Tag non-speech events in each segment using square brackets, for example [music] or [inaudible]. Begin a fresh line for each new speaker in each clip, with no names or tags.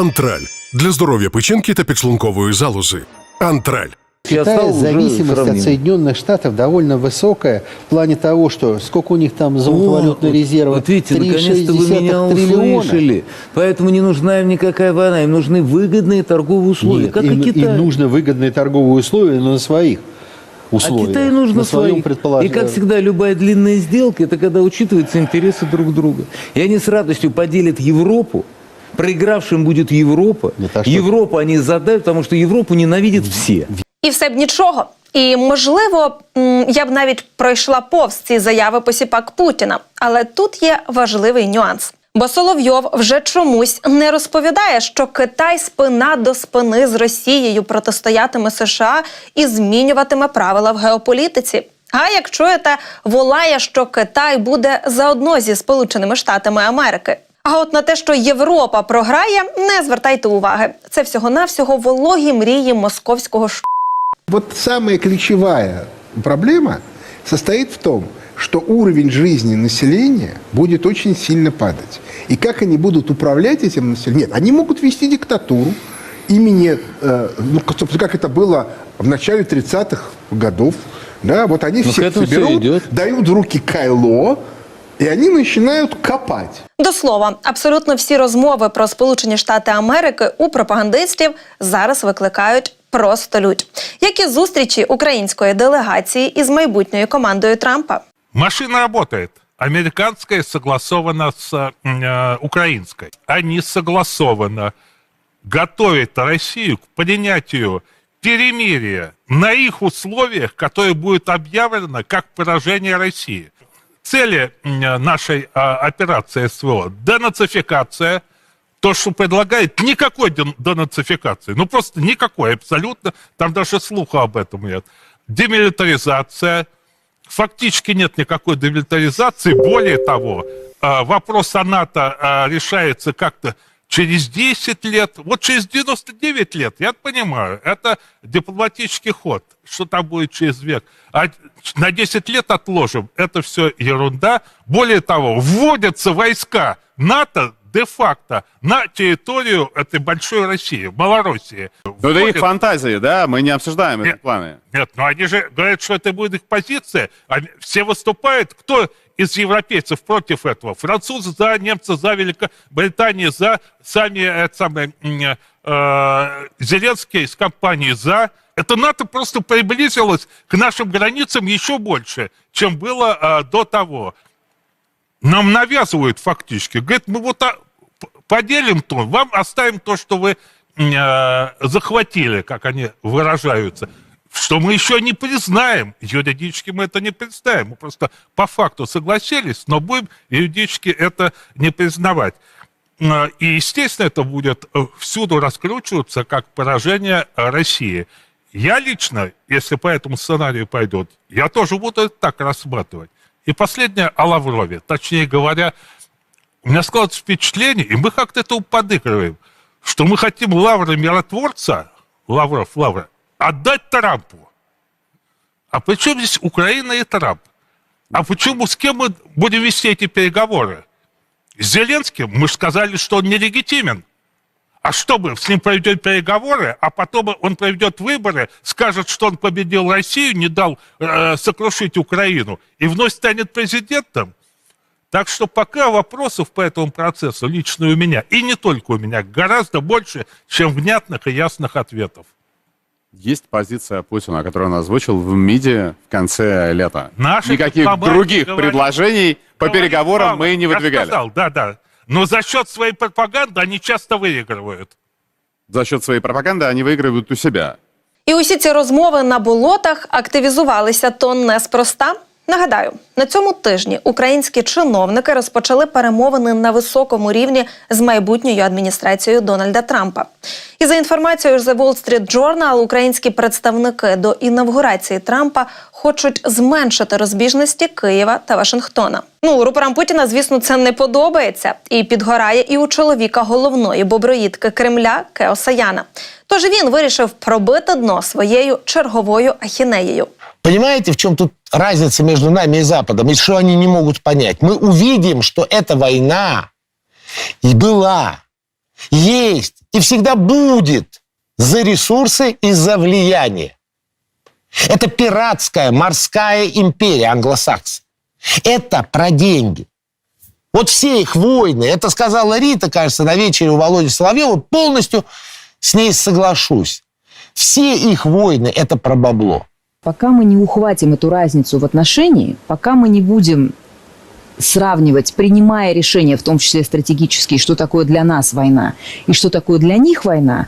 Антраль для здоров'я печінки та підшлункової залози. Антраль.
Я
Китая
стал уже
зависимость от
сравним.
Соединенных Штатов довольно высокая в плане того, что сколько у них там золотовалютные
Вот,
резервы.
Вот видите,
3,6
наконец-то вы меня
триллиона.
услышали. Поэтому не нужна им никакая война, им нужны выгодные торговые условия,
Нет,
как
им,
и Китай.
им нужны выгодные торговые условия, но на своих
а
условиях.
Китаю нужно
на своем
своих.
предполож-
И, как всегда, любая длинная сделка, это когда учитываются интересы друг друга. И они с радостью поделят Европу, проигравшим будет Европа.
Нет, а что-
Европу они задают, потому что Европу ненавидят все.
І все б нічого. І можливо, я б навіть пройшла повз ці заяви посіпак Путіна. Але тут є важливий нюанс. Бо Соловйов вже чомусь не розповідає, що Китай спина до спини з Росією протистоятиме США і змінюватиме правила в геополітиці. А як чуєте, волає, що Китай буде заодно зі Сполученими Штатами Америки. А от на те, що Європа програє, не звертайте уваги. Це всього-навсього вологі мрії московського ш...
Вот самая ключевая проблема состоит в том, что уровень жизни населения будет очень сильно падать. И как они будут управлять этим населением? Нет, они могут вести диктатуру имени, э, ну, как- собственно, как это было в начале 30-х годов. Да, вот они
Ну, к
всех
этому всё
соберут,
идет.
дают в руки кайло, и они начинают копать.
До слова, абсолютно всі розмови про Сполучені Штати Америки у пропагандистів зараз викликають просто лють, як і зустрічі української делегації із майбутньою командою Трампа.
Машина работает. Американская согласована с э, украинской. Они согласованно готовят Россию к принятию перемирия на их условиях, которое будет объявлено как поражение России. Цели нашей э, операции СВО – денацификация, то, что предлагает, никакой ден- денацификации. Ну, просто никакой абсолютно. Там даже слуха об этом нет. Демилитаризация. Фактически нет никакой демилитаризации. Более того, э, вопрос о НАТО э, решается как-то через 10 лет. Вот через 99 лет, я понимаю, это дипломатический ход. Что там будет через век? А на 10 лет отложим. Это все ерунда. Более того, вводятся войска НАТО де-факто на территорию этой большой России, Малороссии.
Ну, это их фантазии, да? Мы не обсуждаем эти
Нет.
планы.
Нет, ну они же говорят, что это будет их позиция. Они- все выступают. Кто из европейцев против этого? Французы за, немцы за, Великобритания за, сами э, самые, м, э, Зеленский с компанией за. Это НАТО просто приблизилось к нашим границам еще больше, чем было э, до того. Нам навязывают фактически. Говорят, мы вот а, поделим то, вам оставим то, что вы э, захватили, как они выражаются. Что мы еще не признаем. Юридически мы это не представим. Мы просто по факту согласились, но будем юридически это не признавать. Э, И, естественно, это будет э, всюду раскручиваться как поражение России. Я лично, если по этому сценарию пойдет, я тоже буду это так рассматривать. И последнее о Лаврове. Точнее говоря, у меня складывается впечатление, и мы как-то это подыгрываем, что мы хотим Лавра миротворца, Лавров, Лавра, отдать Трампу. А при чем здесь Украина и Трамп? А почему, с кем мы будем вести эти переговоры? С Зеленским мы же сказали, что он нелегитимен. А что мы, с ним проведем переговоры, а потом он проведет выборы, скажет, что он победил Россию, не дал э, сокрушить Украину, и вновь станет президентом? Так что пока вопросов по этому процессу лично у меня, и не только у меня, гораздо больше, чем внятных и ясных ответов.
Есть позиция Путина, которую он озвучил в МИДе в конце лета.
Наши
Никаких других
говорят-
предложений по
Говорит
переговорам
мало.
мы не выдвигали.
сказал, да, да. Но за счет своей пропаганды они часто выигрывают.
За счет своей пропаганды они выигрывают у себя.
І усі ці розмови на болотах активізувалися то неспроста. Нагадаю, на цьому тижні українські чиновники розпочали перемовини на високому рівні з майбутньою адміністрацією Дональда Трампа. І за інформацією The Wall Street Journal, українські представники до інавгурації Трампа хочуть зменшити розбіжності Києва та Вашингтона. Ну рупорам Путіна, звісно, це не подобається і підгорає і у чоловіка головної боброїдки Кремля Кеоса Яна. Тож він вирішив пробити дно своєю черговою ахінеєю.
Понимаете, в чем тут разница между нами и Западом? И что они не могут понять? Мы увидим, что эта война и была есть и всегда будет за ресурсы и за влияние. Это пиратская морская империя англосаксов. Это про деньги. Вот все их войны, это сказала Рита, кажется, на вечере у Володи Соловьева, полностью с ней соглашусь. Все их войны – это про бабло.
Пока мы не ухватим эту разницу в отношении, пока мы не будем сравнивать, принимая решения, в том числе стратегические, что такое для нас война и что такое для них война,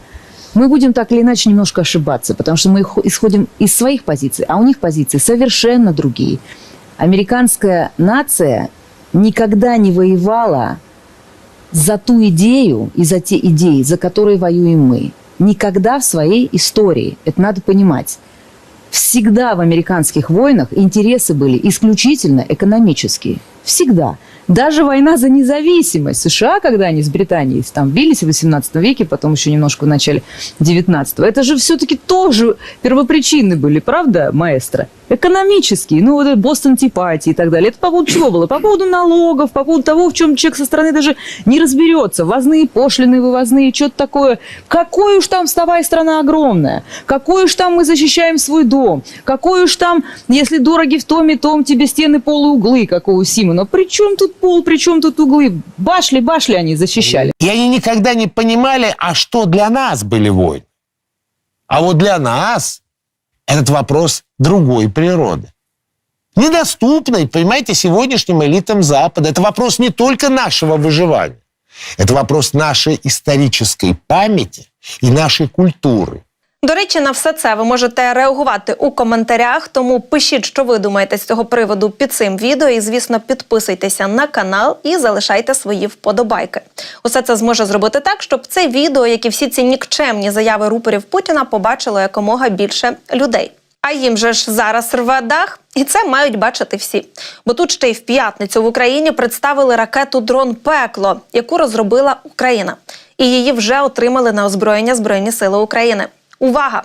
мы будем так или иначе немножко ошибаться, потому что мы исходим из своих позиций, а у них позиции совершенно другие. Американская нация никогда не воевала за ту идею и за те идеи, за которые воюем мы. Никогда в своей истории. Это надо понимать. Всегда в американских войнах интересы были исключительно экономические. Всегда. Даже война за независимость США, когда они с Британией там бились в 18 веке, потом еще немножко в начале 19 это же все-таки тоже первопричины были, правда, маэстро? Экономические, ну вот Бостон Типати и так далее. Это по поводу чего было? По поводу налогов, по поводу того, в чем человек со стороны даже не разберется. Ввозные, пошлины, вывозные, что-то такое. Какой уж там, вставай, страна огромная. Какой уж там мы защищаем свой дом. Какой уж там, если дороги в томе, том тебе стены, полы, углы, как у Симона. При чем тут пол, при чем тут углы? Башли, башли они защищали.
И они никогда не понимали, а что для нас были войны. А вот для нас этот вопрос другой природы. Недоступный, понимаете, сегодняшним элитам Запада. Это вопрос не только нашего выживания. Это вопрос нашей исторической памяти и нашей культури.
До речі, на все це ви можете реагувати у коментарях. Тому пишіть, що ви думаєте з цього приводу під цим відео. І, звісно, підписуйтеся на канал і залишайте свої вподобайки. Усе це зможе зробити так, щоб це відео, як і всі ці нікчемні заяви рупорів Путіна, побачило якомога більше людей. А їм же ж зараз рве дах, і це мають бачити всі. Бо тут ще й в п'ятницю в Україні представили ракету дрон Пекло, яку розробила Україна. І її вже отримали на озброєння Збройні Сили України. Увага!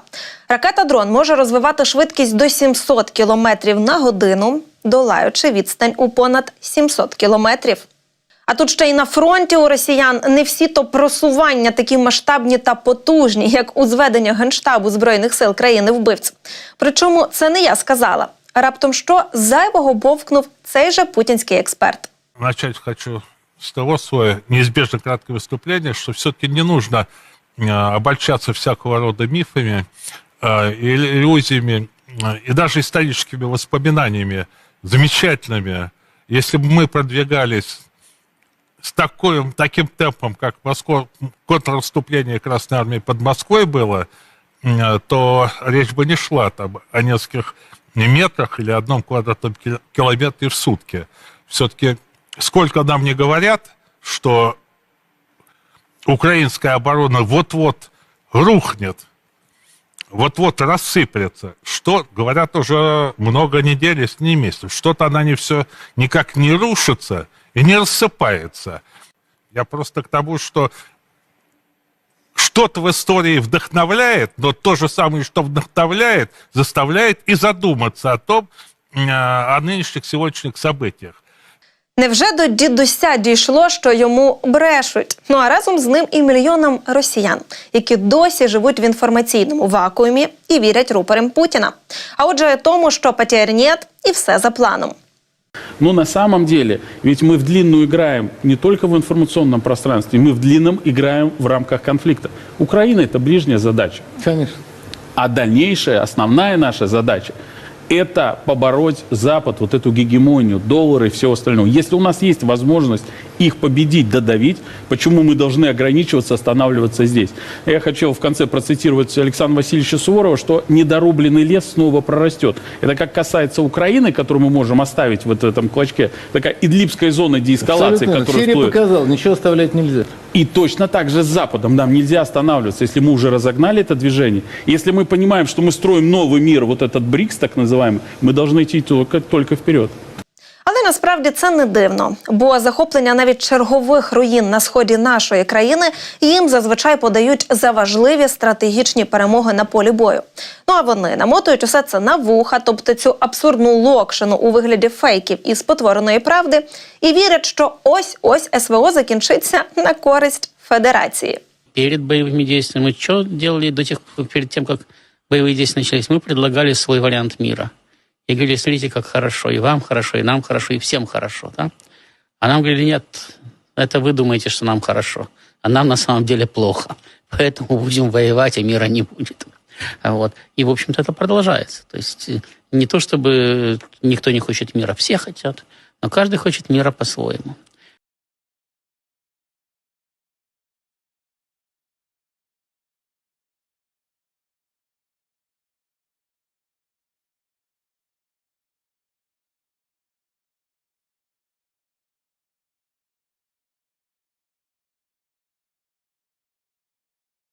Ракета дрон може розвивати швидкість до 700 км на годину, долаючи відстань у понад 700 кілометрів. А тут ще й на фронті у росіян не всі то просування такі масштабні та потужні, як у зведення генштабу збройних сил країни вбивць. Причому це не я сказала. Раптом що зайвого бовкнув цей же путінський експерт.
Начать хочу с того свое неизбежно краткое выступление, что все-таки не нужно э, обольщаться всякого рода мифами, э, ил- иллюзиями э, и даже историческими воспоминаниями замечательными. Если бы мы продвигались с таким, таким темпом, как Москва, контрнаступление Красной Армии под Москвой было, э, то речь бы не шла там о нескольких метрах или одном квадратном ки- километре в сутки. Все-таки сколько нам не говорят, что украинская оборона вот-вот рухнет, вот-вот рассыплется, что, говорят, уже много недель, если не месяцев, что-то она не все никак не рушится и не рассыпается. Я просто к тому, что что-то в истории вдохновляет, но то же самое, что вдохновляет, заставляет и задуматься о том, э, о нынешних сегодняшних событиях.
Невже до дідуся дійшло, що йому брешуть? Ну а разом з ним і мільйонам росіян, які досі живуть в інформаційному вакуумі і вірять рупорам Путіна. А отже, тому, що потерь нет, і все за планом.
Но на самом деле, ведь мы в длинную играем не только в информационном пространстве, мы в длинном играем в рамках конфликта. Украина – это ближняя задача.
Конечно.
А дальнейшая, основная наша задача – это побороть Запад, вот эту гегемонию, доллары и все остальное. Если у нас есть возможность их победить, додавить, почему мы должны ограничиваться, останавливаться здесь? Я хочу в конце процитировать Александра Васильевича Суворова, что недорубленный лес снова прорастет. Это как касается Украины, которую мы можем оставить вот в этом клочке, такая идлибская зона деэскалации,
Абсолютно.
которая
Сирия
стоит.
показала, ничего оставлять нельзя.
И точно так же с Западом нам нельзя останавливаться, если мы уже разогнали это движение. Если мы понимаем, что мы строим новый мир, вот этот БРИКС так называемый, мы должны идти только, только вперед.
Але насправді це не дивно, бо захоплення навіть чергових руїн на сході нашої країни їм зазвичай подають за важливі стратегічні перемоги на полі бою. Ну а вони намотують усе це на вуха, тобто цю абсурдну локшину у вигляді фейків і спотвореної правди, і вірять, що ось ось СВО закінчиться на користь Федерації.
перед боевыми действиями. Мы что делали до тех, перед тем, как боевые действия начались? Мы предлагали свой вариант мира. И говорили, смотрите, как хорошо, и вам хорошо, и нам хорошо, и всем хорошо. Да? А нам говорили, нет, это вы думаете, что нам хорошо, а нам на самом деле плохо. [laughs] Поэтому будем воевать, а мира не будет. А Вот. И, в общем-то, это продолжается. То есть э, не то, чтобы никто не хочет мира, все хотят, но каждый хочет мира по-своему.